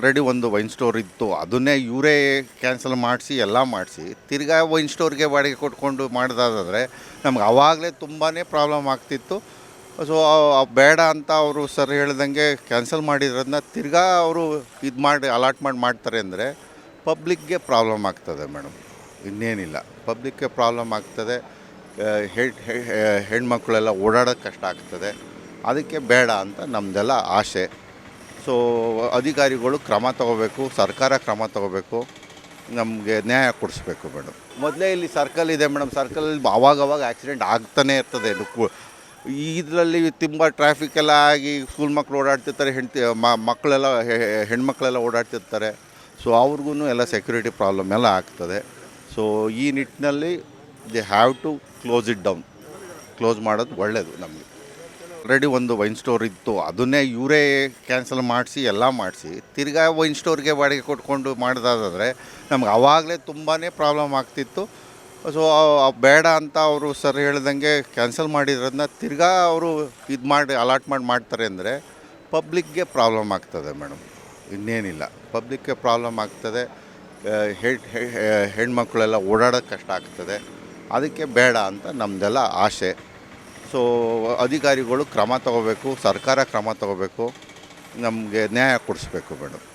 Already ಒಂದು wine store ಇತ್ತು. ಅದನ್ನೇ ಇವರೇ ಕ್ಯಾನ್ಸಲ್ ಮಾಡಿಸಿ, ಎಲ್ಲ ಮಾಡಿಸಿ, ತಿರ್ಗಾ ವೈನ್ ಸ್ಟೋರ್ಗೆ ಬಾಡಿಗೆ ಕೊಟ್ಕೊಂಡು ಮಾಡೋದಾದರೆ ನಮ್ಗೆ ಆವಾಗಲೇ ತುಂಬಾ ಪ್ರಾಬ್ಲಮ್ ಆಗ್ತಿತ್ತು. ಸೊ ಬೇಡ ಅಂತ ಅವರು ಸರ್ ಹೇಳ್ದಂಗೆ ಕ್ಯಾನ್ಸಲ್ ಮಾಡಿರೋದನ್ನ ತಿರ್ಗಾ ಅವರು ಇದು ಮಾಡಿ ಅಲಾಟ್ ಮಾಡಿ ಮಾಡ್ತಾರೆ ಅಂದರೆ ಪಬ್ಲಿಕ್ಗೆ ಪ್ರಾಬ್ಲಮ್ ಆಗ್ತದೆ ಮೇಡಮ್ ಇನ್ನೇನಿಲ್ಲ. ಪಬ್ಲಿಕ್ಗೆ ಪ್ರಾಬ್ಲಮ್ ಆಗ್ತದೆ. ಹೆಣ್ಮಕ್ಳೆಲ್ಲ ಓಡಾಡೋಕ್ಕೆ ಕಷ್ಟ ಆಗ್ತದೆ. ಅದಕ್ಕೆ ಬೇಡ ಅಂತ ನಮ್ಮದೆಲ್ಲ ಆಸೆ. ಸೊ, ಅಧಿಕಾರಿಗಳು ಕ್ರಮ ತಗೋಬೇಕು, ಸರ್ಕಾರ ಕ್ರಮ ತಗೋಬೇಕು, ನಮಗೆ ನ್ಯಾಯ ಕೊಡಿಸ್ಬೇಕು ಮೇಡಮ್ ಮೊದಲೇ ಇಲ್ಲಿ ಸರ್ಕಲ್ ಇದೆ ಮೇಡಮ್ ಸರ್ಕಲಲ್ಲಿ ಅವಾಗ ಅವಾಗ ಆಕ್ಸಿಡೆಂಟ್ ಆಗ್ತಾನೆ ಇರ್ತದೆ. ಇದರಲ್ಲಿ ತುಂಬ ಟ್ರಾಫಿಕ್ ಎಲ್ಲ ಆಗಿ ಸ್ಕೂಲ್ ಮಕ್ಕಳು ಓಡಾಡ್ತಿರ್ತಾರೆ, ಹೆಂಡ್ತಿ ಮಕ್ಕಳೆಲ್ಲ ಹೆಣ್ಮಕ್ಳೆಲ್ಲ ಓಡಾಡ್ತಿರ್ತಾರೆ. ಸೊ ಅವ್ರಿಗೂ ಎಲ್ಲ ಸೆಕ್ಯೂರಿಟಿ ಪ್ರಾಬ್ಲಮ್ ಎಲ್ಲ ಆಗ್ತದೆ. ಸೊ, ಈ ನಿಟ್ಟಿನಲ್ಲಿ they have to close it down close ಮಾಡೋದು ಒಳ್ಳೆಯದು ನಮಗೆ. ಆಲ್ರೆಡಿ ಒಂದು ವೈನ್ ಸ್ಟೋರ್ ಇತ್ತು. ಅದನ್ನೇ ಇವರೇ ಕ್ಯಾನ್ಸಲ್ ಮಾಡಿಸಿ, ಎಲ್ಲ ಮಾಡಿಸಿ, ತಿರ್ಗಾ ವೈನ್ ಸ್ಟೋರ್ಗೆ ಬಾಡಿಗೆ ಕೊಟ್ಕೊಂಡು ಮಾಡಿದಾದ್ರೆ ನಮ್ಗೆ ಆವಾಗಲೇ ತುಂಬಾ ಪ್ರಾಬ್ಲಮ್ ಆಗ್ತಿತ್ತು. ಸೊ ಬೇಡ ಅಂತ ಅವರು ಸರ್ ಹೇಳ್ದಂಗೆ ಕ್ಯಾನ್ಸಲ್ ಮಾಡಿದ್ರನ್ನ ತಿರ್ಗಾ ಅವರು ಇದು ಮಾಡಿ ಅಲಾಟ್ ಮಾಡಿ ಮಾಡ್ತಾರೆ ಅಂದರೆ ಪಬ್ಲಿಕ್ಗೆ ಪ್ರಾಬ್ಲಮ್ ಆಗ್ತದೆ ಮೇಡಮ್. ಇನ್ನೇನಿಲ್ಲ. ಪಬ್ಲಿಕ್ಗೆ ಪ್ರಾಬ್ಲಮ್ ಆಗ್ತದೆ. ಹೆಣ್ಣು ಹೆಣ್ ಹೆಣ್ಮಕ್ಳೆಲ್ಲ ಓಡಾಡೋಕ್ಕೆ ಕಷ್ಟ ಆಗ್ತದೆ. ಅದಕ್ಕೆ ಬೇಡ ಅಂತ ನಮ್ಮದೆಲ್ಲ ಆಸೆ. ಸೊ ಅಧಿಕಾರಿಗಳು ಕ್ರಮ ತಗೋಬೇಕು ಸರ್ಕಾರ ಕ್ರಮ ತಗೋಬೇಕು ನಮಗೆ ನ್ಯಾಯ ಕೊಡಿಸ್ಬೇಕು ಮೇಡಮ್.